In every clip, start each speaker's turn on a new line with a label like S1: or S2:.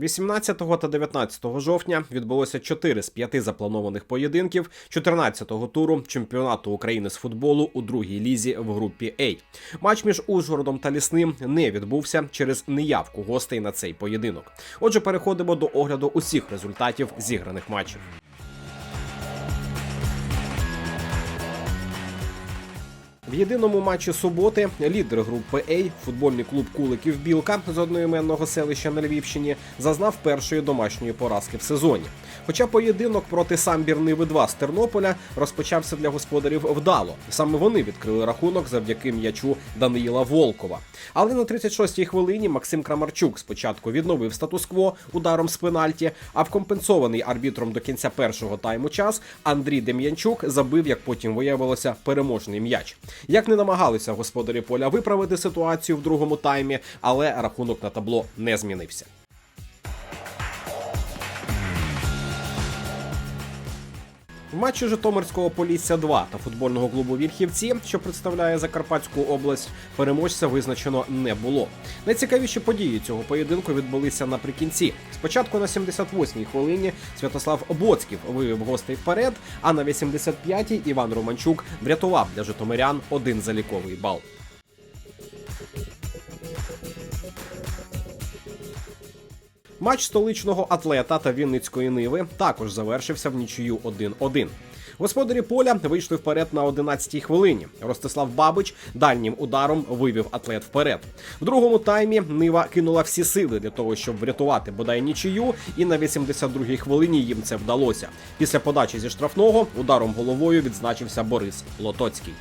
S1: 18 та 19 жовтня відбулося 4 з 5 запланованих поєдинків 14-го туру чемпіонату України з футболу у другій лізі в групі А. Матч між Ужгородом та Лісним не відбувся через неявку гостей на цей поєдинок. Отже, переходимо до огляду усіх результатів зіграних матчів. В єдиному матчі суботи лідер групи А, футбольний клуб Куликів Білка з одноіменного селища на Львівщині, зазнав першої домашньої поразки в сезоні. Хоча поєдинок проти самбір Ниви 2 з Тернополя розпочався для господарів вдало. Саме вони відкрили рахунок завдяки м'ячу Даниїла Волкова. Але на 36-й хвилині Максим Крамарчук спочатку відновив статус-кво ударом з пенальті, а в компенсований арбітром до кінця першого тайму час Андрій Дем'янчук забив, як потім виявилося, переможний м'яч. Як не намагалися господарі поля виправити ситуацію в другому таймі, але рахунок на табло не змінився. В матчі Житомирського Полісся 2 та футбольного клубу Вільхівці, що представляє Закарпатську область, переможця визначено не було. Найцікавіші події цього поєдинку відбулися наприкінці. Спочатку на 78-й хвилині Святослав Боцьків вивів гостей вперед, а на 85-й Іван Романчук врятував для житомирян один заліковий бал. Матч столичного атлета та Вінницької Ниви також завершився в нічию 1-1. Господарі поля вийшли вперед на 11-й хвилині. Ростислав Бабич дальнім ударом вивів атлет вперед. В другому таймі Нива кинула всі сили для того, щоб врятувати бодай нічию, і на 82-й хвилині їм це вдалося. Після подачі зі штрафного ударом головою відзначився Борис Лотоцький.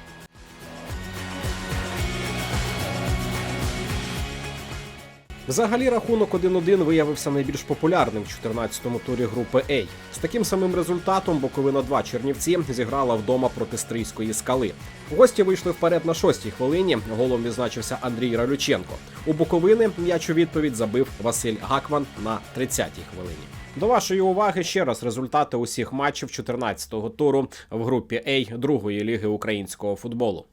S1: Взагалі рахунок 1-1 виявився найбільш популярним в 14-му турі групи А. З таким самим результатом Буковина 2 Чернівці зіграла вдома проти Стрийської скали. Гості вийшли вперед на шостій хвилині. Голом відзначився Андрій Ралюченко. У Буковини м'яч у відповідь забив Василь Гакман на 30-й хвилині. До вашої уваги ще раз результати усіх матчів 14-го туру в групі А другої ліги українського футболу.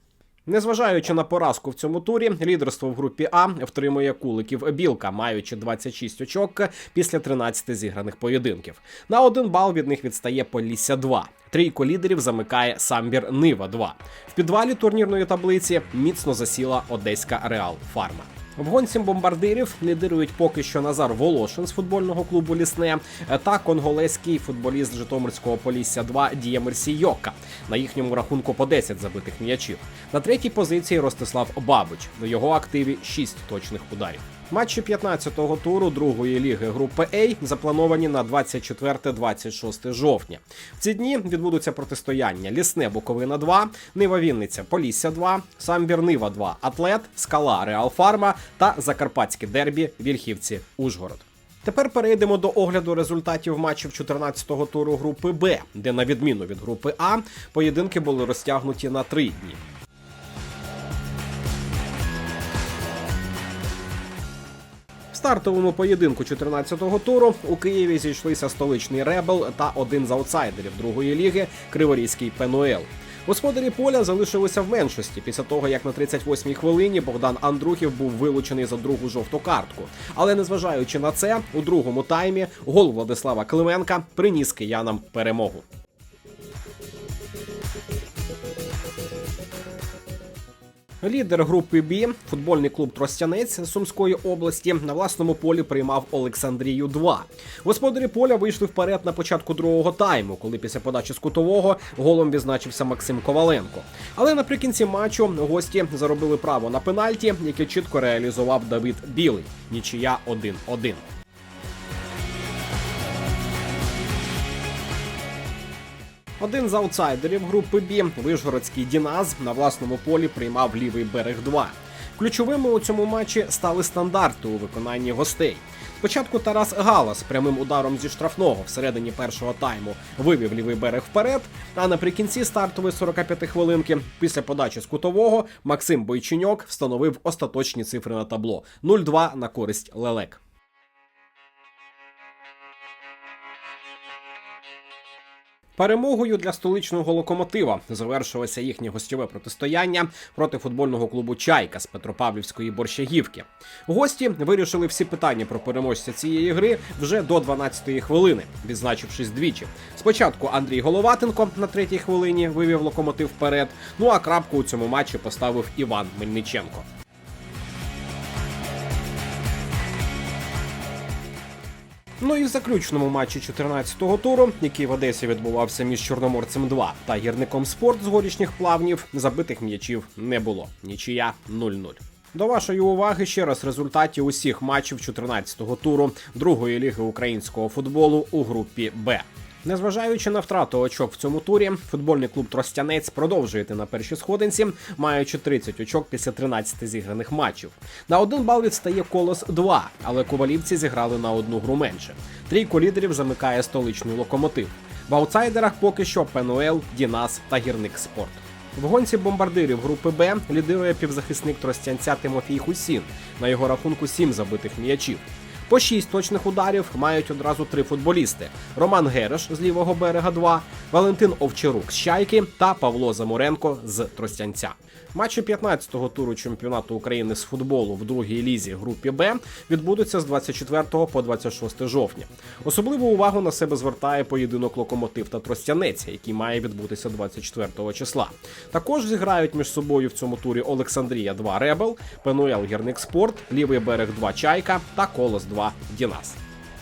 S1: Незважаючи на поразку в цьому турі, лідерство в групі А втримує куликів Білка, маючи 26 очок після 13 зіграних поєдинків. На один бал від них відстає Полісся 2. Трійку лідерів замикає самбір Нива 2. В підвалі турнірної таблиці міцно засіла одеська Реал Фарма. В гонці бомбардирів лідирують поки що Назар Волошин з футбольного клубу Лісне та конголезький футболіст Житомирського Полісся 2 Дія Мерсійока. На їхньому рахунку по 10 забитих м'ячів. На третій позиції Ростислав Бабич. В його активі 6 точних ударів. Матчі 15-го туру другої ліги групи А заплановані на 24-26 жовтня. В ці дні відбудуться протистояння Лісне Буковина 2, Нива Вінниця, Полісся 2, Самбір Нива 2, Атлет, Скала Реал Фарма та Закарпатське дербі Вільхівці Ужгород. Тепер перейдемо до огляду результатів матчів 14-го туру групи Б, де, на відміну від групи А, поєдинки були розтягнуті на три дні. Стартовому поєдинку 14-го туру у Києві зійшлися столичний Ребел та один з аутсайдерів другої ліги Криворізький Пенуел. Господарі поля залишилися в меншості після того, як на 38-й хвилині Богдан Андрухів був вилучений за другу жовту картку. Але незважаючи на це, у другому таймі гол Владислава Клименка приніс киянам перемогу. Лідер групи Бі, футбольний клуб Тростянець Сумської області, на власному полі приймав Олександрію 2. Господарі поля вийшли вперед на початку другого тайму, коли після подачі з кутового голом відзначився Максим Коваленко. Але наприкінці матчу гості заробили право на пенальті, яке чітко реалізував Давид Білий. Нічия 1-1. Один з аутсайдерів групи Бі, Вишгородський Діназ, на власному полі приймав лівий берег 2. Ключовими у цьому матчі стали стандарти у виконанні гостей. Спочатку Тарас Галас прямим ударом зі штрафного всередині першого тайму вивів лівий берег вперед. А наприкінці стартової 45 хвилинки після подачі з кутового Максим Бойченьок встановив остаточні цифри на табло 0-2 на користь Лелек. Перемогою для столичного локомотива завершилося їхнє гостьове протистояння проти футбольного клубу Чайка з Петропавлівської борщагівки. Гості вирішили всі питання про переможця цієї гри вже до 12-ї хвилини, відзначившись двічі. Спочатку Андрій Головатенко на третій хвилині вивів локомотив вперед. Ну а крапку у цьому матчі поставив Іван Мельниченко. Ну і в заключному матчі 14-го туру, який в Одесі відбувався між Чорноморцем 2 та гірником спорт з горішніх плавнів, забитих м'ячів не було. Нічия 0-0. До вашої уваги ще раз результаті усіх матчів 14-го туру другої ліги українського футболу у групі Б. Незважаючи на втрату очок в цьому турі, футбольний клуб Тростянець продовжує йти на першій сходинці, маючи 30 очок після 13 зіграних матчів. На один бал відстає колос 2, але ковалівці зіграли на одну гру менше. Трійку лідерів замикає столичний локомотив. В аутсайдерах поки що ПНУЛ, Дінас та Гірник Спорт. В гонці бомбардирів групи Б лідирує півзахисник тростянця Тимофій Хусін. На його рахунку 7 забитих м'ячів. По 6 точних ударів мають одразу три футболісти: Роман Гереш з лівого берега 2, Валентин Овчарук з Чайки та Павло Замуренко з Тростянця. Матчі 15-го туру чемпіонату України з футболу в другій лізі групі Б відбудуться з 24 по 26 жовтня. Особливу увагу на себе звертає поєдинок локомотив та Тростянець, який має відбутися 24 числа. Також зіграють між собою в цьому турі Олександрія 2 Ребел, ПНУЛ Гірник Спорт, Лівий берег 2 Чайка та Колос 2 Дінас.